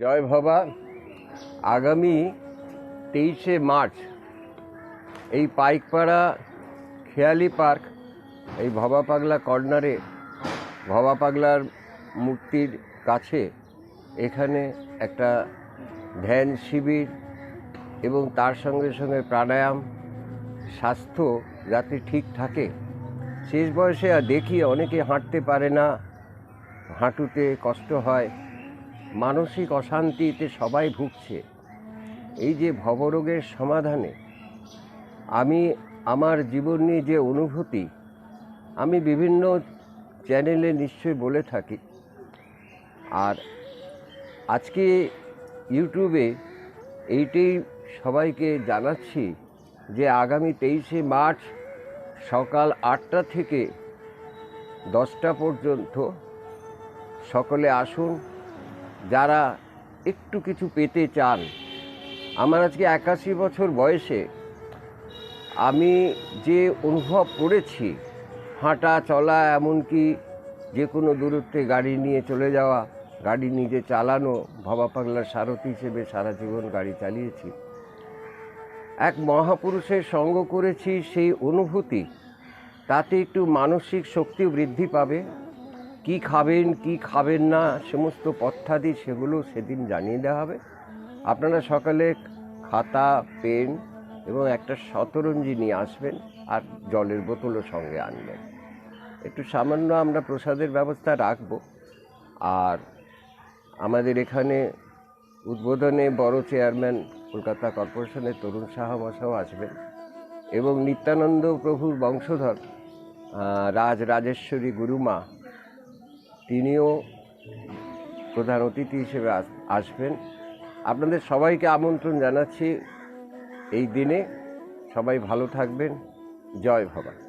জয় ভবা আগামী তেইশে মার্চ এই পাইকপাড়া খেয়ালি পার্ক, এই ভবা পাগলা কর্নারে ভবা পাগলার মূর্তির কাছে এখানে একটা ধ্যান শিবির এবং তার সঙ্গে সঙ্গে প্রাণায়াম, স্বাস্থ্য যাতে ঠিক থাকে। শেষ বয়সে দেখি অনেকে হাঁটতে পারে না, হাঁটুতে কষ্ট হয়। মানসিক অশান্তিতে সবাই ভুগছে। এই যে ভবরোগের সমাধানে আমি আমার জীবন নিয়ে যে অনুভূতি, আমি বিভিন্ন চ্যানেলে নিশ্চয়ই বলে থাকি। আর আজকে ইউটিউবে এইটাই সবাইকে জানাচ্ছি যে আগামী তেইশে মার্চ সকাল আটটা থেকে দশটা পর্যন্ত সকলে আসুন যারা একটু কিছু পেতে চান। আমার আজকে একাশি বছর বয়সে আমি যে অনুভব করেছি, হাঁটা, চলা, এমনকি যে কোনো দূরত্বে গাড়ি নিয়ে চলে যাওয়া, গাড়ি নিজে চালানো, ভবা পাগলার সারথি হিসেবে সারা জীবন গাড়ি চালিয়েছি। এক মহাপুরুষের সঙ্গ করেছি সেই অনুভূতি, তাতে একটু মানসিক শক্তিও বৃদ্ধি পাবে। কি খাবেন কি খাবেন না, সমস্ত পথ্যাদি সেগুলো সেদিন জানিয়ে দেওয়া হবে। আপনারা সকালে খাতা, পেন এবং একটা শতরঞ্জি নিয়ে আসবেন আর জলের বোতলও সঙ্গে আনবেন। একটু সামান্য আমরা প্রসাদের ব্যবস্থা রাখব। আর আমাদের এখানে উদ্বোধনে বড় চেয়ারম্যান কলকাতা কর্পোরেশনের তরুণ সাহা আসবেন এবং নিত্যানন্দ প্রভুর বংশধর রাজ রাজেশ্বরী গুরুমা তিনিও প্রধান অতিথি হিসেবে আস- আসবেন। আপনাদের সবাইকে আমন্ত্রণ জানাচ্ছি এই দিনে। সবাই ভালো থাকবেন। জয় ভবা